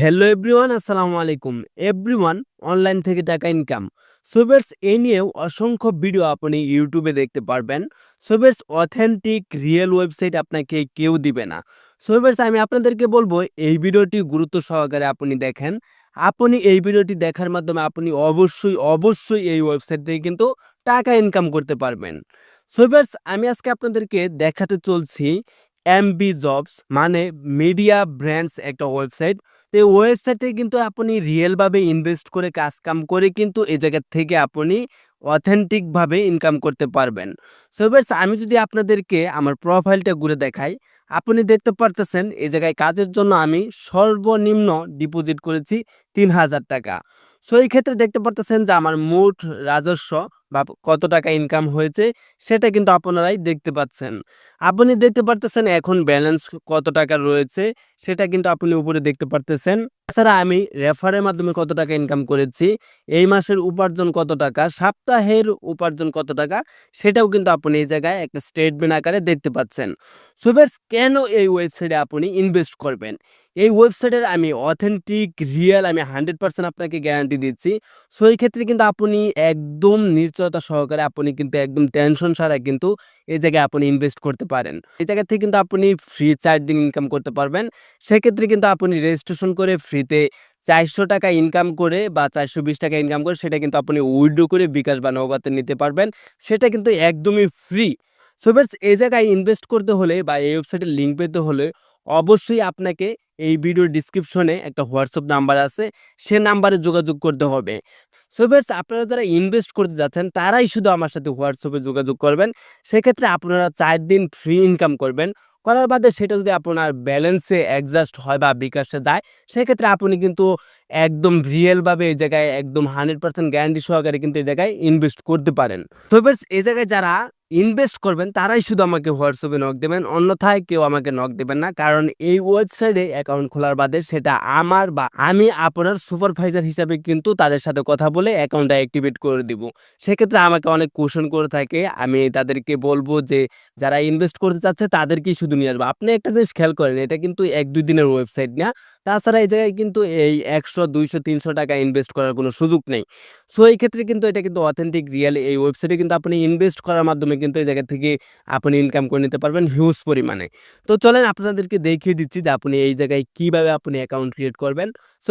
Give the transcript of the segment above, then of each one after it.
Hello everyone আসসালামু আলাইকুম everyone online থেকে টাকা ইনকাম সোবেটস এই নিয়েও অসংখ্য ভিডিও আপনি ইউটিউবে দেখতে পারবেন। সোবেটস অথেন্টিক রিয়েল ওয়েবসাইট আপনাকে কেউ দিবে না। সোবেটস আমি আপনাদেরকে বলব, এই ভিডিওটি গুরুত্ব সহকারে আপনি দেখেন। আপনি এই ভিডিওটি দেখার মাধ্যমে আপনি অবশ্যই অবশ্যই এই ওয়েবসাইট থেকে কিন্তু টাকা ইনকাম করতে পারবেন। সোবেটস আমি আজকে আপনাদেরকে দেখাতে চলছি এমবি জবস মানে মিডিয়া ব্র্যান্ডস একটা ওয়েবসাইট তো এই ওয়েবসাইটে কিন্তু আপনি রিয়েলভাবে ইনভেস্ট করে কাজ কাম করে কিন্তু এই জায়গা থেকে আপনি অথেন্টিকভাবে ইনকাম করতে পারবেন। সো আমি যদি আপনাদেরকে আমার প্রোফাইলটা ঘুরে দেখাই, আপনি দেখতে পারতেছেন এই জায়গায় কাজের জন্য আমি সর্বনিম্ন ডিপোজিট করেছি তিন হাজার টাকা। সো এই ক্ষেত্রে দেখতে পারতেছেন যে আমার মোট রাজস্ব বা কত টাকা ইনকাম হয়েছে, সেটা কিন্তু আপনারাই দেখতে পাচ্ছেন। আপনি দেখতে পারতেছেন এখন ব্যালেন্স কত টাকা রয়েছে, সেটা কিন্তু আপনি উপরে দেখতে পারতেছেন। তাছাড়া আমি রেফারের মাধ্যমে কত টাকা ইনকাম করেছি, এই মাসের উপার্জন কত টাকা, সপ্তাহের উপার্জন কত টাকা, সেটাও কিন্তু আপনি এই জায়গায় একটা স্টেটমেন্ট আকারে দেখতে পাচ্ছেন। সুবেস কেন এই ওয়েবসাইটে আপনি ইনভেস্ট করবেন? এই ওয়েবসাইটের আমি অথেন্টিক রিয়েল আমি হান্ড্রেড পার্সেন্ট আপনাকে গ্যারান্টি দিচ্ছি। সো এই ক্ষেত্রে কিন্তু আপনি একদম নিশ্চয়তা সহকারে আপনি কিন্তু একদম টেনশন ছাড়া কিন্তু এই জায়গায় আপনি ইনভেস্ট করতে পারেন। এই জায়গা থেকে কিন্তু আপনি ফ্রি চার্জিং ইনকাম করতে পারবেন। সেক্ষেত্রে কিন্তু আপনি রেজিস্ট্রেশন করে ফ্রিতে চারশো টাকা ইনকাম করে বা চারশো বিশ টাকা ইনকাম করে সেটা কিন্তু আপনি উইড্রো করে বিকাশ বা নৌকাতে নিতে পারবেন। সেটা কিন্তু একদমই ফ্রি সো বেটস এই জায়গায় ইনভেস্ট করতে হলে বা এই ওয়েবসাইটের লিঙ্ক পেতে হলে অবশ্যই আপনাকে এই ভিডিওর ডিসক্রিপশনে একটা হোয়াটসঅ্যাপ নাম্বার আছে। সে নাম্বারে যোগাযোগ করতে হবে। সো ফ্রেন্ডস আপনারা যারা ইনভেস্ট করতে যাচ্ছেন, তারাই শুধু আমার সাথে হোয়াটসঅ্যাপে যোগাযোগ করবেন। সেক্ষেত্রে আপনারা চার দিন ফ্রি ইনকাম করবেন। করার বাদে সেটা যদি আপনার ব্যালেন্সে অ্যাডজাস্ট হয় বা বিকাশে যায়, সেক্ষেত্রে আপনি কিন্তু একদম রিয়েলভাবে এই জায়গায় একদম হান্ড্রেড পার্সেন্ট গ্যারান্টি সহকারে কিন্তু এই জায়গায় ইনভেস্ট করতে পারেন। তো ফ্রেন্ডস এই জায়গায় যারা ইনভেস্ট করবেন, তারাই শুধু আমাকে হোয়াটসঅ্যাপে নক দেবেন, অন্যথায় কেউ আমাকে নক দেবেন না। কারণ এই ওয়েবসাইটে অ্যাকাউন্ট খোলার বাদে সেটা আমার বা আমি আপনার সুপারভাইজার হিসাবে কিন্তু তাদের সাথে কথা বলে অ্যাকাউন্টটা অ্যাক্টিভেট করে দিব। সেক্ষেত্রে আমাকে অনেক কোশ্চেন করে থাকে, আমি তাদেরকে বলব যে, যারা ইনভেস্ট করতে চাচ্ছে তাদেরকেই শুধু নিয়ে আসব। আপনি একটা জিনিস খেয়াল করেন, এটা কিন্তু এক দুই দিনের ওয়েবসাইট না। তাছাড়া এই জায়গায় কিন্তু এই একশো, দুইশো, তিনশো টাকা ইনভেস্ট করার কোনো সুযোগ নেই। সো এই ক্ষেত্রে কিন্তু এটা কিন্তু অথেন্টিক রিয়েল এই ওয়েবসাইটে কিন্তু আপনি ইনভেস্ট করার মাধ্যমে কিন্তু এই জায়গা থেকে আপনি ইনকাম করে নিতে পারবেন হিউজ পরিমাণে। তো চলেন আপনাদেরকে দেখিয়ে দিচ্ছি যে আপনি এই জায়গায় কীভাবে আপনি অ্যাকাউন্ট ক্রিয়েট করবেন। সো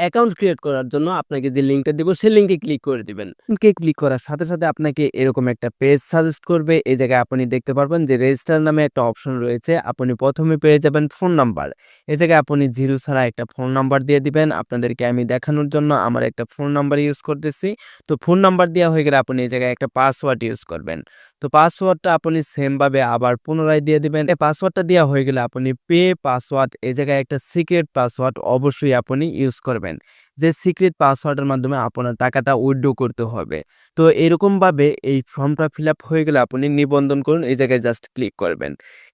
অ্যাকাউন্ট ক্রিয়েট করার জন্য আপনাকে যে লিঙ্কটা দিব, সেই লিঙ্কে ক্লিক করে দিবেন। লিঙ্কে ক্লিক করার সাথে সাথে আপনাকে এরকম একটা পেজ সাজেস্ট করবে। এই জায়গায় আপনি দেখতে পারবেন যে রেজিস্টার নামে একটা অপশন রয়েছে। আপনি প্রথমে পেয়ে যাবেন ফোন নাম্বার এই জায়গায় আপনি জিরো ছাড়া একটা ফোন নাম্বার দিয়ে দিবেন। আপনাদেরকে আমি দেখানোর জন্য আমার একটা ফোন নাম্বার ইউজ করতেছি। তো ফোন নাম্বার দেওয়া হয়ে গেলে আপনি এই জায়গায় একটা পাসওয়ার্ড ইউজ করবেন। তো পাসওয়ার্ডটা আপনি সেমভাবে আবার পুনরায় দিয়ে দিবেন। এই পাসওয়ার্ডটা দেওয়া হয়ে গেলে আপনি পে পাসওয়ার্ড এই জায়গায় একটা সিক্রেট পাসওয়ার্ড অবশ্যই আপনি ইউজ করবেন। যে সিক্রেট পাসওয়ার্ডের মাধ্যমে আপনার টাকাটা উইথড্র করতে হবে। তো এরকমভাবে এই ফর্মটা ফিল হয়ে গেলে আপনি নিবন্ধন করুন, এই জায়গায় জাস্ট ক্লিক করবেন।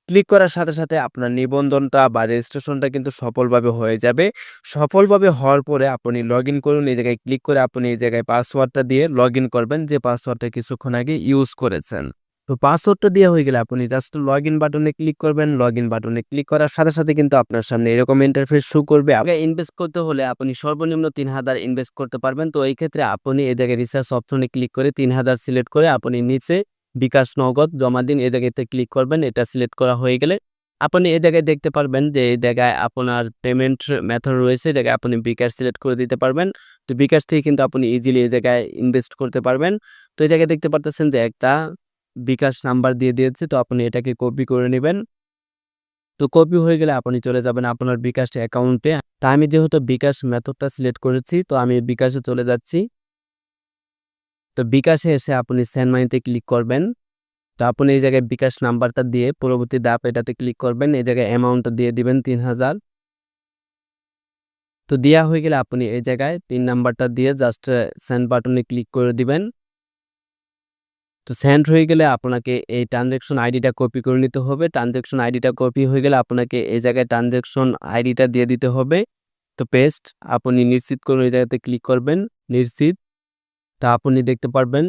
ক্লিক করার সাথে সাথে আপনার নিবন্ধনটা বা রেজিস্ট্রেশনটা কিন্তু সফলভাবে হয়ে যাবে। সফলভাবে হওয়ার পরে আপনি লগ করুন, এই জায়গায় ক্লিক করে আপনি এই জায়গায় পাসওয়ার্ডটা দিয়ে লগ করবেন। যে পাসওয়ার্ডটা কিছুক্ষণ আগে ইউজ করেছেন। তো পাসওয়ার্ডটা দেওয়া হয়ে গেলে আপনি জাস্ট লগ ইন বাটনে ক্লিক করবেন। লগ ইন বাটনে ক্লিক করার সাথে সাথে কিন্তু আপনার সামনে এরকম ইন্টারফেস শো করবে। আগে ইনভেস্ট করতে হলে আপনি সর্বনিম্ন তিন হাজার ইনভেস্ট করতে পারবেন। তো এই ক্ষেত্রে আপনি এই জায়গায় রিসার্চ অপশনে ক্লিক করে তিন হাজার সিলেক্ট করে আপনি নিচে বিকাশ নগদ জমা দিন এই জায়গাতে ক্লিক করবেন। এটা সিলেক্ট করা হয়ে গেলে আপনি এই জায়গায় দেখতে পারবেন যে এই জায়গায় আপনার পেমেন্ট মেথড রয়েছে। এই জায়গায় আপনি বিকাশ সিলেক্ট করে দিতে পারবেন। তো বিকাশ থেকে কিন্তু আপনি ইজিলি এই জায়গায় ইনভেস্ট করতে পারবেন। তো এই জায়গায় দেখতে পারতেছেন যে একটা বিকাশ নাম্বার দিয়ে দিয়েছে, তো আপনি এটাকে কপি করে নেবেন। তো কপি হয়ে গেলে আপনি চলে যাবেন আপনার বিকাশ অ্যাকাউন্টে। তা আমি যেহেতু বিকাশ মেথডটা সিলেক্ট করেছি, তো আমি বিকাশে চলে যাচ্ছি। তো বিকাশে এসে আপনি সেন্ড মানিতে ক্লিক করবেন। তো আপনি এই জায়গায় বিকাশ নাম্বারটা দিয়ে পরবর্তী দাপ এটাতে ক্লিক করবেন। এই জায়গায় অ্যামাউন্টটা দিয়ে দিবেন তিন হাজার। তো দেওয়া হয়ে গেলে আপনি এই জায়গায় পিন নাম্বারটা দিয়ে জাস্ট সেন্ড বাটনে ক্লিক করে দিবেন। তো সেন্ড হয়ে গেলে আপনাকে এই ট্রানজ্যাকশন আইডিটা কপি করে নিতে হবে। ট্রানজ্যাকশন আইডিটা কপি হয়ে গেলে আপনাকে এই জায়গায় ট্রানজ্যাকশন আইডিটা দিয়ে দিতে হবে। তো পেস্ট আপনি নিশ্চিত করুন এই জায়গাতে ক্লিক করবেন। নিশ্চিত, তা আপনি দেখতে পারবেন।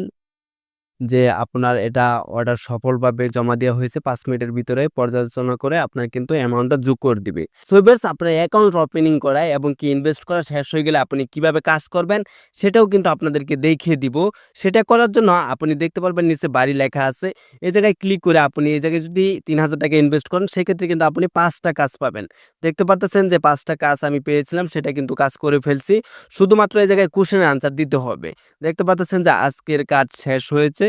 যে আপনার এটা অর্ডার সফলভাবে জমা দেওয়া হয়েছে পাঁচ মিনিটের ভিতরে পর্যালোচনা করে আপনার কিন্তু অ্যামাউন্টটা যোগ করে দিবে। সো ভিউয়ার্স আপনার অ্যাকাউন্ট ওপেনিং করায় এবং কি ইনভেস্ট করা শেষ হয়ে গেলে আপনি কীভাবে কাজ করবেন সেটাও কিন্তু আপনাদেরকে দেখিয়ে দিব। সেটা করার জন্য আপনি দেখতে পারবেন নিচে বাড়ি লেখা আছে। এই জায়গায় ক্লিক করে আপনি এই জায়গায় যদি ৳৩,০০০ ইনভেস্ট করেন সেক্ষেত্রে কিন্তু আপনি পাঁচটা কাজ পাবেন। দেখতে পারতেছেন যে পাঁচটা কাজ আমি পেয়েছিলাম সেটা কিন্তু কাজ করে ফেলছি। শুধুমাত্র এই জায়গায় কোশ্চেনের আনসার দিতে হবে। দেখতে পারতেছেন যে আজকের কাজ শেষ হয়েছে।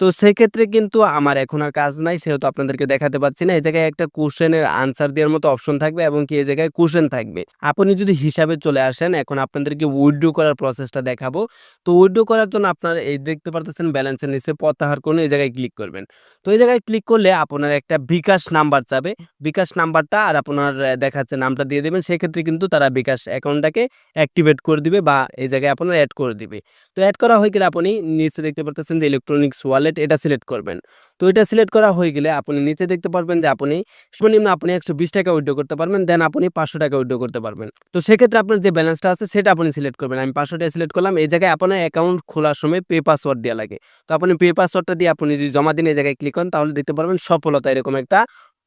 তো সেক্ষেত্রে কিন্তু আমার এখন আর কাজ নাই, সেহেতু আপনাদেরকে দেখাতে পাচ্ছি না। এই জায়গায় একটা কোয়েশ্চেনের আনসার দেওয়ার মতো অপশন থাকবে এবং কি এই জায়গায় কোয়েশ্চেন থাকবে। আপনি যদি হিসাবে চলে আসেন, এখন আপনাদেরকে উইথড্র করার প্রসেসটা দেখাবো। তো উইথড্র করার জন্য আপনার এই দেখতে পারতেছেন ব্যালেন্সের নিচে প্রত্যাহার করুন, এই জায়গায় ক্লিক করবেন। তো এই জায়গায় ক্লিক করলে আপনার একটা বিকাশ নাম্বার চাবে। বিকাশ নাম্বারটা আর আপনার দেখাচ্ছে নামটা দিয়ে দেবেন সেক্ষেত্রে কিন্তু তারা বিকাশ অ্যাকাউন্টটাকে অ্যাক্টিভেট করে দিবে বা এই জায়গায় আপনার অ্যাড করে দিবে। তো এড করা হয়ে গেলে আপনি নিচে দেখতে পারতেছেন যে ইলেকট্রনিক্স ওয়ালেট এটা সিলেক্ট করবেন। তো এটা সিলেক্ট করা হয়ে গেলে আপনি নিচে দেখতে পারবেন যে আপনি সর্বনিম্ন আপনি ৳১২০ উইথড্র করতে পারবেন। দেন আপনি পাঁচশো টাকা উইড্রো করতে পারবেন। তো সেক্ষেত্রে আপনার যে ব্যালেন্সটা আছে সেটা আপনি সিলেক্ট করবেন। আমি ৳৫০০ সিলেক্ট করলাম। এই জায়গায় আপনার অ্যাকাউন্ট খোলার সময় পে পাসওয়ার্ড দেওয়া লাগে। তো আপনি পে পাসওয়ার্ডটা দিয়ে আপনি যদি জমা দিন এই জায়গায় ক্লিক করেন, তাহলে দেখতে পারবেন সফলতা এরকম একটা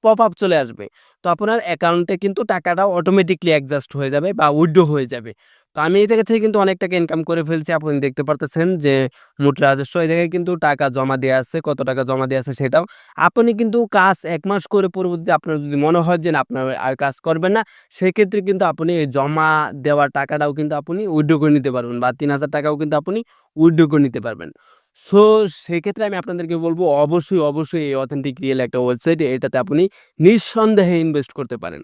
পপ আপ চলে আসবে। তো আপনার অ্যাকাউন্টে কিন্তু টাকাটা অটোমেটিকলি অ্যাডজাস্ট হয়ে যাবে বা উইথড্র হয়ে যাবে। তো আমি এই জায়গা থেকে কিন্তু অনেক টাকা ইনকাম করে ফেলছি। আপনি দেখতে পারতেছেন যে মোট রাজস্ব এই জায়গায় কিন্তু টাকা জমা দেয়া আছে। কত টাকা জমা দেয়া আছে সেটাও। আপনি কিন্তু কাজ এক মাস করে পরবর্তীতে আপনার যদি মনে হয় যে আপনার আর কাজ করবেন না সেক্ষেত্রে কিন্তু আপনি জমা দেওয়ার টাকাটাও কিন্তু আপনি উইড্রো করে নিতে পারবেন বা তিন হাজার টাকাও কিন্তু আপনি উইড্রো করে নিতে পারবেন। সো সেক্ষেত্রে আমি আপনাদেরকে বলব অবশ্যই, অবশ্যই এই অথেন্টিক রিয়েল একটা ওয়েবসাইট এটাতে আপনি নিঃসন্দেহে ইনভেস্ট করতে পারেন।